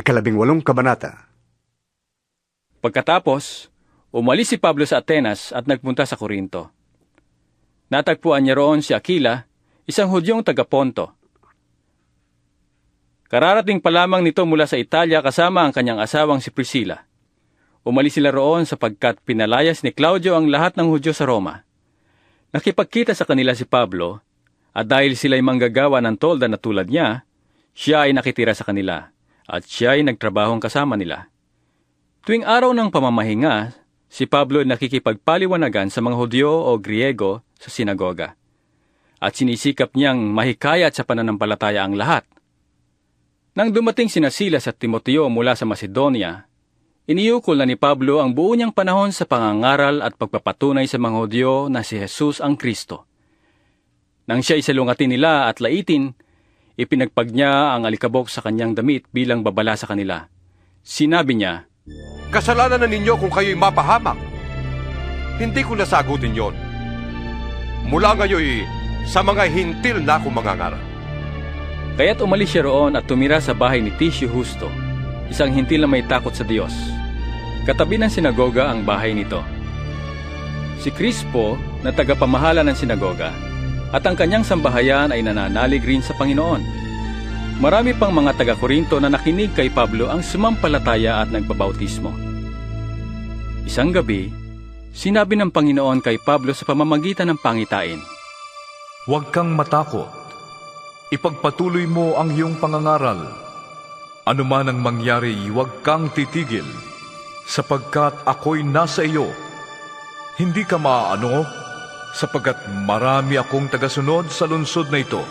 Ikalabing walong kabanata. Pagkatapos, umalis si Pablo sa Atenas at nagpunta sa Korinto. Natagpuan niya roon si Aquila, isang Hudyong taga-Ponto. Kararating pa lamang nito mula sa Italia kasama ang kanyang asawang si Priscilla. Umalis sila roon sapagkat pinalayas ni Claudio ang lahat ng Hudyo sa Roma. Nakipagkita sa kanila si Pablo, at dahil sila'y manggagawa ng tolda na tulad niya, siya ay nakitira sa kanila, at siya ay nagtrabahong kasama nila. Tuwing araw ng pamamahinga, si Pablo ay nakikipagpaliwanagan sa mga Hudyo o Griego sa sinagoga. At sinisikap niyang mahikayat sa pananampalataya ang lahat. Nang dumating sina Silas at Timoteo mula sa Macedonia, iniukol na ni Pablo ang buo niyang panahon sa pangangaral at pagpapatunay sa mga Hudyo na si Jesus ang Kristo. Nang siya isalungatin nila at laitin, ipinagpag niya ang alikabok sa kanyang damit bilang babala sa kanila. Sinabi niya, Kasalanan na ninyo kung kayo'y mapahamak. Hindi ko nasagutin yon. Mula ngayon sa mga hintil na akong mangangaral. Kaya't umalis siya roon at tumira sa bahay ni Tisio Justo, isang hintil na may takot sa Diyos. Katabi ng sinagoga ang bahay nito. Si Crispo na tagapamahala ng sinagoga at ang kanyang sambahayan ay nananalig rin sa Panginoon. Marami pang mga taga-Korinto na nakinig kay Pablo ang sumampalataya at nagbabautismo. Isang gabi, sinabi ng Panginoon kay Pablo sa pamamagitan ng pangitain, Huwag kang matakot. Ipagpatuloy mo ang iyong pangangaral. Ano man ang mangyari, huwag kang titigil, sapagkat ako'y nasa iyo. Hindi ka maaano, sapagkat marami akong tagasunod sa lungsod na ito.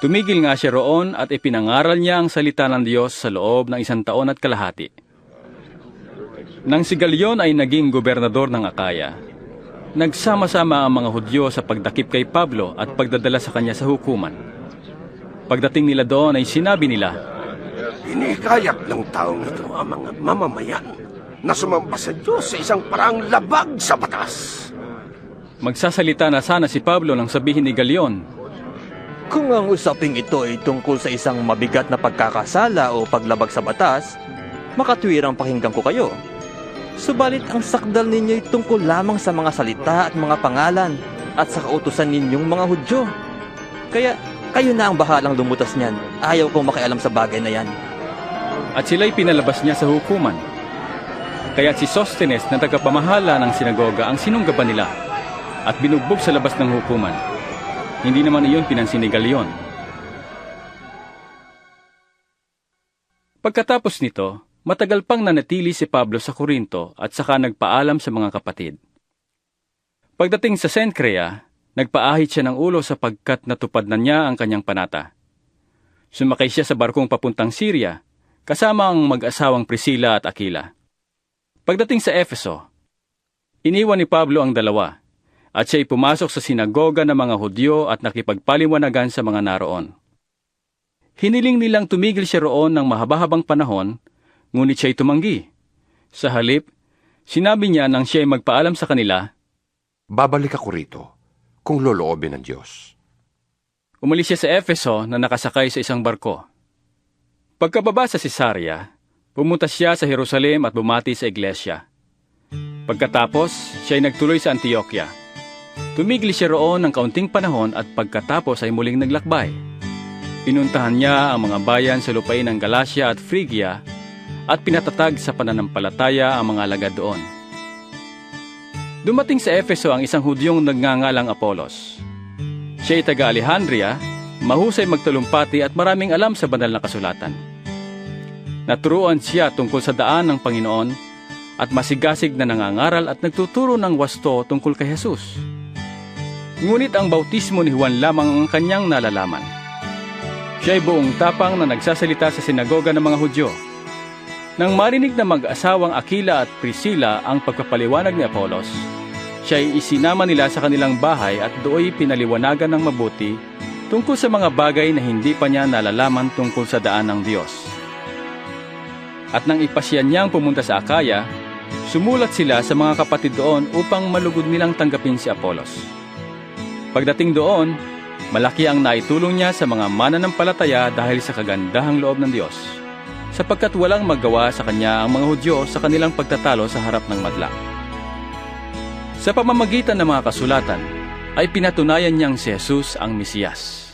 Tumigil nga siya roon at ipinangaral niya ang salita ng Diyos sa loob ng isang taon at kalahati. Nang si Galion ay naging gobernador ng Akaya, nagsama-sama ang mga Hudyo sa pagdakip kay Pablo at pagdadala sa kanya sa hukuman. Pagdating nila doon ay sinabi nila, Hinihikayat ng taong ito ang mga mamamayan na sumamba sa Diyos sa isang parang labag sa batas. Magsasalita na sana si Pablo nang sabihin ni Galion, Kung ang usaping ito ay tungkol sa isang mabigat na pagkakasala o paglabag sa batas, makatwirang pakinggan ko kayo. Subalit ang sakdal ninyo ay tungkol lamang sa mga salita at mga pangalan at sa kautusan ninyong mga Hudyo. Kaya kayo na ang bahalang lumutas niyan. Ayaw kong makialam sa bagay na yan. at sila'y pinalabas niya sa hukuman. Kaya si Sostenes na tagapamahala ng sinagoga ang sinunggaban nila at binugbog sa labas ng hukuman. Hindi naman iyon pinansin ni Galion. Pagkatapos nito, matagal pang nanatili si Pablo sa Korinto at saka nagpaalam sa mga kapatid. Pagdating sa Sencrea, nagpaahit siya ng ulo sapagkat natupad na niya ang kanyang panata. Sumakay siya sa barkong papuntang Syria, kasama ang mag-asawang Priscilla at Aquila. Pagdating sa Efeso, iniwan ni Pablo ang dalawa, at siya'y pumasok sa sinagoga ng mga Hudyo at nakipagpaliwanagan sa mga naroon. Hiniling nilang tumigil siya roon ng mahaba-habang panahon, ngunit siya'y tumanggi. Sa halip, sinabi niya nang siya'y magpaalam sa kanila, Babalik ako rito kung loloobin ng Diyos. Umalis siya sa Efeso na nakasakay sa isang barko. Pagkababa sa Cesarea, pumunta siya sa Jerusalem at bumati sa iglesia. Pagkatapos, siya ay nagtuloy sa Antioquia. Tumigil siya roon ng kaunting panahon at pagkatapos ay muling naglakbay. Pinuntahan niya ang mga bayan sa lupain ng Galacia at Phrygia at pinatatag sa pananampalataya ang mga alagad doon. Dumating sa Efeso ang isang Hudyong nagngangalang Apolos. Siya ay taga Alejandria, mahusay magtalumpati at maraming alam sa banal na kasulatan. Naturuan siya tungkol sa daan ng Panginoon at masigasig na nangangaral at nagtuturo ng wasto tungkol kay Jesus. Ngunit ang bautismo ni Juan lamang ang kanyang nalalaman. Siya ay buong tapang na nagsasalita sa sinagoga ng mga Hudyo. Nang marinig na mag-asawang Aquila at Priscilla ang pagpapaliwanag ni Apolos, siya ay isinama nila sa kanilang bahay at dooy pinaliwanagan ng mabuti tungkol sa mga bagay na hindi pa niya nalalaman tungkol sa daan ng Diyos. At nang ipasyan niyang pumunta sa Akaya, sumulat sila sa mga kapatid doon upang malugod nilang tanggapin si Apolos. Pagdating doon, malaki ang naitulong niya sa mga mananampalataya dahil sa kagandahang loob ng Diyos. sapagkat walang magawa sa kanya ang mga Hudyo sa kanilang pagtatalo sa harap ng madla. Sa pamamagitan ng mga kasulatan, ay pinatunayan niyang si Jesus ang Mesiyas.